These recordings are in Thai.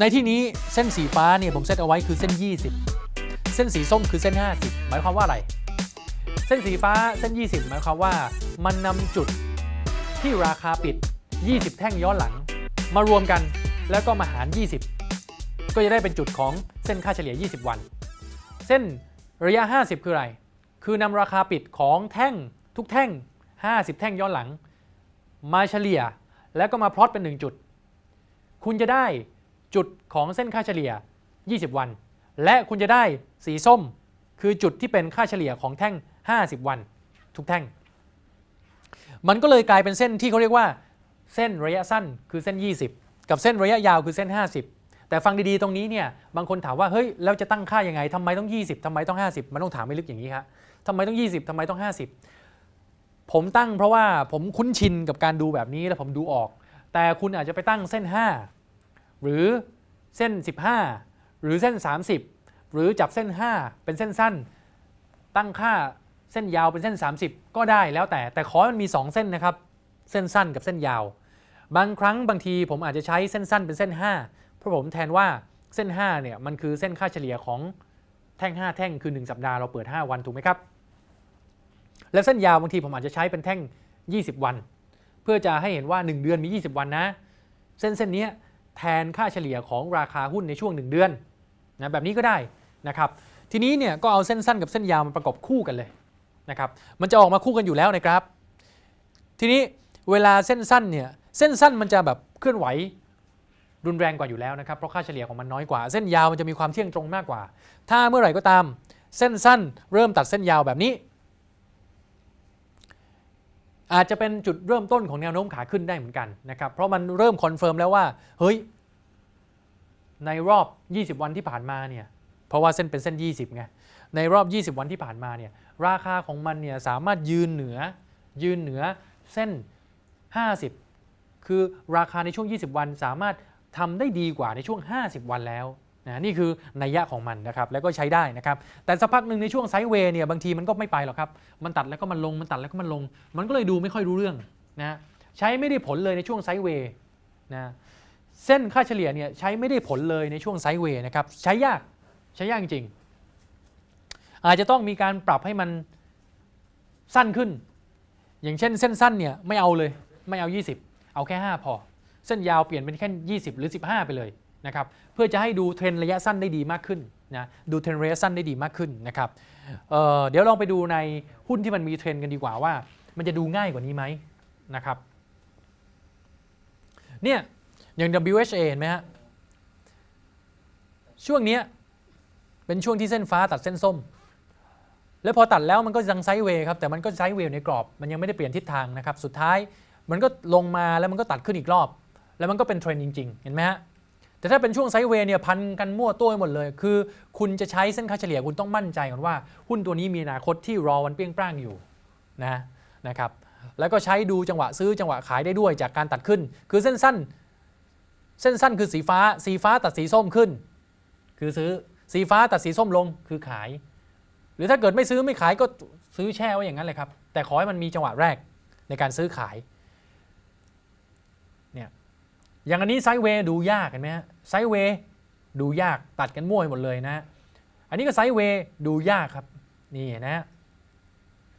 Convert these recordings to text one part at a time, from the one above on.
ในที่นี้เส้นสีฟ้าเนี่ยผมเซตเอาไว้คือเส้น 20 เส้นสีส้มคือเส้น 50 หมายความว่าอะไร เส้นสีฟ้าเส้น 20 หมายความว่า มันนำจุดที่ราคาปิด 20 แท่งย้อนหลัง มารวมกันแล้วก็มาหาร 20 ก็จะได้เป็นจุดของเส้นค่าเฉลี่ย 20 วัน เส้นระยะ 50 คืออะไร คือนำราคาปิดของแท่งทุกแท่ง 50 แท่งย้อนหลัง มาเฉลี่ยแล้วก็มาพลอตเป็น 1 จุด คุณจะได้ จุดของเส้นค่าเฉลี่ย 20 วัน และคุณจะได้สีส้มคือจุดที่เป็นค่าเฉลี่ยของแท่ง 50 วัน ทุกแท่ง มันก็เลยกลายเป็นเส้นที่เขาเรียกว่า เส้นระยะสั้นคือเส้น 20 กับเส้นระยะยาวคือเส้น 50 แต่ฟังดีๆตรงนี้เนี่ยบางคนถามว่าเฮ้ยแล้วจะตั้งค่ายังไงทำไมต้อง 20ทำไมต้อง 50 มันต้องถามไม่ลึกอย่างนี้ครับทำไมต้อง 20ทำไมต้อง 50 ผมตั้งเพราะว่าผมคุ้นชินกับการดูแบบนี้แล้วผมดูออก แต่คุณอาจจะไปตั้งเส้น 5 หรือเส้น 15 หรือเส้น 30 หรือจับเส้น 5 เป็นเส้นสั้น ตั้งค่าเส้นยาวเป็นเส้น 30 ก็ได้แล้วแต่แต่ขอมันมี 2 เส้นนะครับ เส้นสั้นกับเส้นยาว บางครั้งบางทีผมอาจจะใช้เส้นสั้นเป็นเส้น 5 เพราะผมแทนว่าเส้น 5 เนี่ยมันคือเส้นค่าเฉลี่ยของแท่ง 5 แท่งคือ 1 สัปดาห์เราเปิด 5 วันถูกไหมครับ แล้วเส้นยาวบางทีผมอาจจะใช้เป็นแท่ง 20 วัน เพื่อจะให้เห็นว่า 1 เดือนมี 20 วันนะ เส้นเส้นนี้ แทนค่าเฉลี่ยของราคาหุ้นในช่วง 1 เดือนนะแบบนี้ก็ได้นะครับทีนี้เนี่ยก็เอาเส้นสั้นกับเส้นยาวมาประกบคู่กันเลยนะครับมันจะออกมาคู่กันอยู่แล้วในกราฟทีนี้เวลาเส้นสั้นเนี่ยเส้นสั้นมันจะแบบเคลื่อนไหวรุนแรงกว่าอยู่แล้วนะครับเพราะค่าเฉลี่ยของมันน้อยกว่า เส้นยาวมันจะมีความเที่ยงตรงมากกว่า ถ้าเมื่อไหร่ก็ตาม เส้นสั้นเริ่มตัดเส้นยาวแบบนี้ อาจจะเป็นจุดเริ่มต้นของแนวโน้มขาขึ้นได้เหมือนกันนะครับ เพราะมันเริ่มคอนเฟิร์มแล้วว่า เฮ้ย ในรอบ 20 วันที่ผ่านมาเนี่ย เพราะว่าเส้นเป็นเส้น 20ไง ในรอบ 20 วันที่ผ่านมาเนี่ย ราคาของมันเนี่ยสามารถยืนเหนือ ยืนเหนือเส้น 50 คือราคาในช่วง 20 วันสามารถทำได้ดีกว่าในช่วง 50 วันแล้ว นะนี่คือนัยยะของมันนะครับแล้วก็ใช้ได้นะครับแต่สักพักหนึ่งในช่วงไซด์เวย์เนี่ยบางทีมันก็ไม่ไปหรอกครับมันตัดแล้วก็มันลงมันตัดแล้วก็มันลง มันก็เลยดูไม่ค่อยรู้เรื่องนะใช้ไม่ได้ผลเลยในช่วงไซด์เวย์นะเส้นค่าเฉลี่ยเนี่ยใช้ไม่ได้ผลเลยในช่วงไซด์เวย์นะครับใช้ยากใช้ยากจริง อาจจะต้องมีการปรับให้มันสั้นขึ้น อย่างเช่นเส้นสั้นเนี่ยไม่เอาเลยไม่เอา 20 เอาแค่ 5 พอ เส้นยาวเปลี่ยนเป็นแค่ 20 หรือ 15 ไปเลย นะครับเพื่อจะให้ดูเทรนระยะสั้นได้ดีมากขึ้นนะดูเทรนระยะสั้นได้ดีมากขึ้นนะครับเเดี๋ยวลองไปดูในหุ้นที่มันมีเทรนกันดีกว่าว่า มันจะดูง่ายกว่านี้ไหมนะครับเนี่ยอย่าง WHA เห็นไหมฮะช่วงนี้เป็นช่วงที่เส้นฟ้าตัดเส้นส้ม แล้วพอตัดแล้วมันก็ยังไซด์เวย์ครับแต่มันก็ไซด์เวย์ในกรอบ มันยังไม่ได้เปลี่ยนทิศทางนะครับ สุดท้ายมันก็ลงมาแล้วมันก็ตัดขึ้นอีกรอบ แล้วมันก็เป็นเทรนด์จริง ๆ เห็นไหมฮะ แต่ถ้าเป็นช่วงไซด์เวย์เนี่ยพันกันมั่วตัวหมดเลย คือ คุณจะใช้เส้นค่าเฉลี่ยคุณต้องมั่นใจก่อนว่า หุ้นตัวนี้มีอนาคตที่รอวันเปรี้ยงปร้างอยู่นะนะครับแล้วก็ใช้ดูจังหวะซื้อจังหวะขายได้ด้วยจากการตัดขึ้น คือเส้นสั้น เส้นสั้นคือสีฟ้า สีฟ้าตัดสีส้มขึ้น คือซื้อสีฟ้าตัดสีส้มลงคือขาย หรือถ้าเกิดไม่ซื้อไม่ขายก็ซื้อแช่ไว้อย่างนั้นเลยครับแต่ขอให้มันมีจังหวะแรกในการซื้อขายเนี่ย อย่างอันนี้ไซด์เวย์ดูยากเห็นไหมฮะไซด์เวย์ดูยากตัดกันมั่วหมดเลยนะ อันนี้ก็ไซด์เวย์ดูยากครับนี่นะฮะ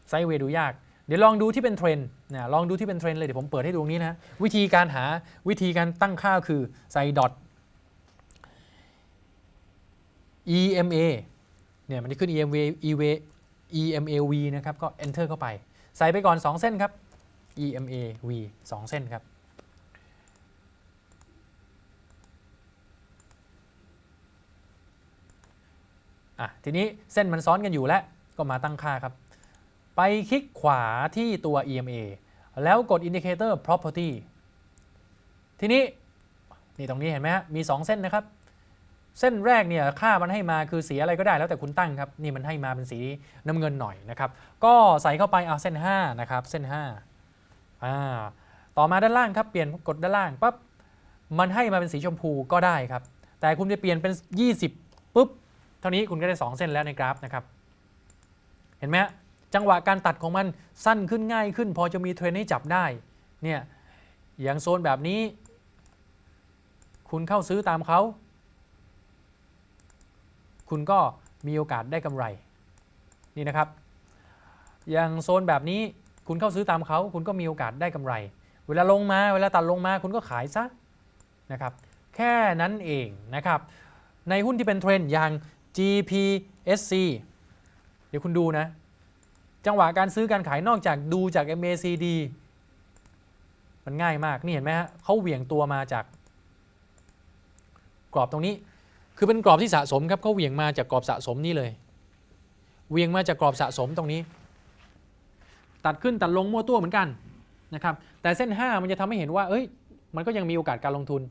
ไซด์เวย์ดูยาก เดี๋ยวลองดูที่เป็นเทรนด์นะลองดูที่เป็นเทรนด์เลยเดี๋ยวผมเปิดให้ดูตรงนี้นะวิธีการหาวิธีการตั้งค่าคือใส่ดอท EMA เนี่ยมันจะขึ้น EMA EV EMAV นะครับก็ enter เข้าไป ใส่ไปก่อน 2 เส้นครับ EMAV 2 เส้นครับ อะทีนี้เส้นมันซ้อนกันอยู่แล้วก็มาตั้งค่าครับ ไปคลิกขวาที่ตัว EMA แล้วกด indicator property ทีนี้นี่ตรงนี้เห็นไหมฮะมี 2 เส้นนะครับ เส้นแรกเนี่ยค่ามันให้มาคือสีอะไรก็ได้แล้วแต่คุณตั้งครับ นี่มันให้มาเป็นสีน้ำเงินหน่อยนะครับ ก็ใส่เข้าไปเอาเส้น 5 นะครับ เส้น5อ่าต่อมาด้านล่างครับเปลี่ยนกดด้านล่างปั๊บมันให้มาเป็นสีชมพูก็ได้ครับ แต่คุณจะเปลี่ยนเป็น 20ปุ๊บ เท่านี้คุณก็ได้ 2 เส้นแล้วในกราฟนะครับ เห็นไหมจังหวะการตัดของมันสั้นขึ้นง่ายขึ้น พอจะมีเทรนให้จับได้เนี่ยอย่างโซนแบบนี้ คุณเข้าซื้อตามเขา คุณก็มีโอกาสได้กำไรนี่นะครับ อย่างโซนแบบนี้คุณเข้าซื้อตามเขา คุณก็มีโอกาสได้กำไร เวลาลงมาเวลาตัดลงมาคุณก็ขายซะนะครับ แค่นั้นเองนะครับ ในหุ้นที่เป็นเทรนด์อย่าง GPSC เดี๋ยวคุณดูนะ จังหวะการซื้อการขายนอกจากดูจาก MACD มันง่ายมาก นี่เห็นไหมฮะเขาเหวี่ยงตัวมาจาก กรอบตรงนี้ คือเป็นกรอบที่สะสมครับเขาเหวี่ยงมาจากกรอบสะสมนี่เลยเหวี่ยงมาจากกรอบสะสมตรงนี้ ตัดขึ้นตัดลงมั่วตัวเหมือนกันนะครับ แต่เส้น 5 มันจะทำให้เห็นว่า เอ้ย มันก็ยังมีโอกาสการลงทุน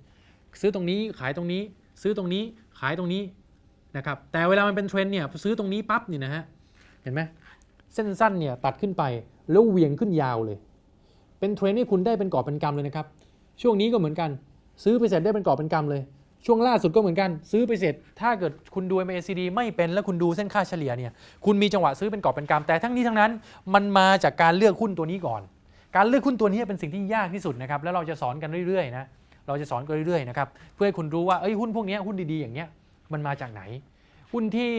ซื้อตรงนี้ขายตรงนี้ ซื้อตรงนี้ขายตรงนี้ นะครับแต่เวลามันเป็นเทรนเนี่ยซื้อตรงนี้ปั๊บนี่นะฮะเห็นไหมเส้นสั้นเนี่ยตัดขึ้นไปแล้วเวียงขึ้นยาวเลย เป็นเทรนที่คุณได้เป็นกอบเป็นกำเลยนะครับช่วงนี้ก็เหมือนกัน ซื้อไปเสร็จได้เป็นกอบเป็นกำเลย ช่วงล่าสุดก็เหมือนกัน ซื้อไปเสร็จ ถ้าเกิดคุณดู MACD ไม่เป็นแล้วคุณดูเส้นค่าเฉลี่ยเนี่ยคุณมีจังหวะซื้อเป็นกอบเป็นกำแต่ทั้งนี้ทั้งนั้น มันมาจากการเลือกหุ้นตัวนี้ก่อน การเลือกหุ้นตัวนี้เป็นสิ่งที่ยากที่สุดนะครับแล้วเราจะสอนกันเรื่อยๆนะเราจะสอนกันเรื่อยๆนะครับเพื่อให้คุณรู้ว่าเอ้ยหุ้นพวกนี้หุ้นดีๆอย่างเงี้ย มันมาจากไหน หุ้นที่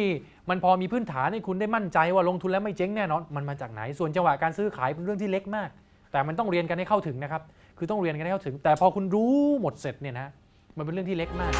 มันพอมีพื้นฐานให้คุณได้มั่นใจว่าลงทุนแล้วไม่เจ๊งแน่นอน มันมาจากไหน ส่วนจังหวะการซื้อขายเป็นเรื่องที่เล็กมาก แต่มันต้องเรียนกันให้เข้าถึงนะครับ คือต้องเรียนกันให้เข้าถึง แต่พอคุณรู้หมดเสร็จเนี่ยนะ มันเป็นเรื่องที่เล็กมาก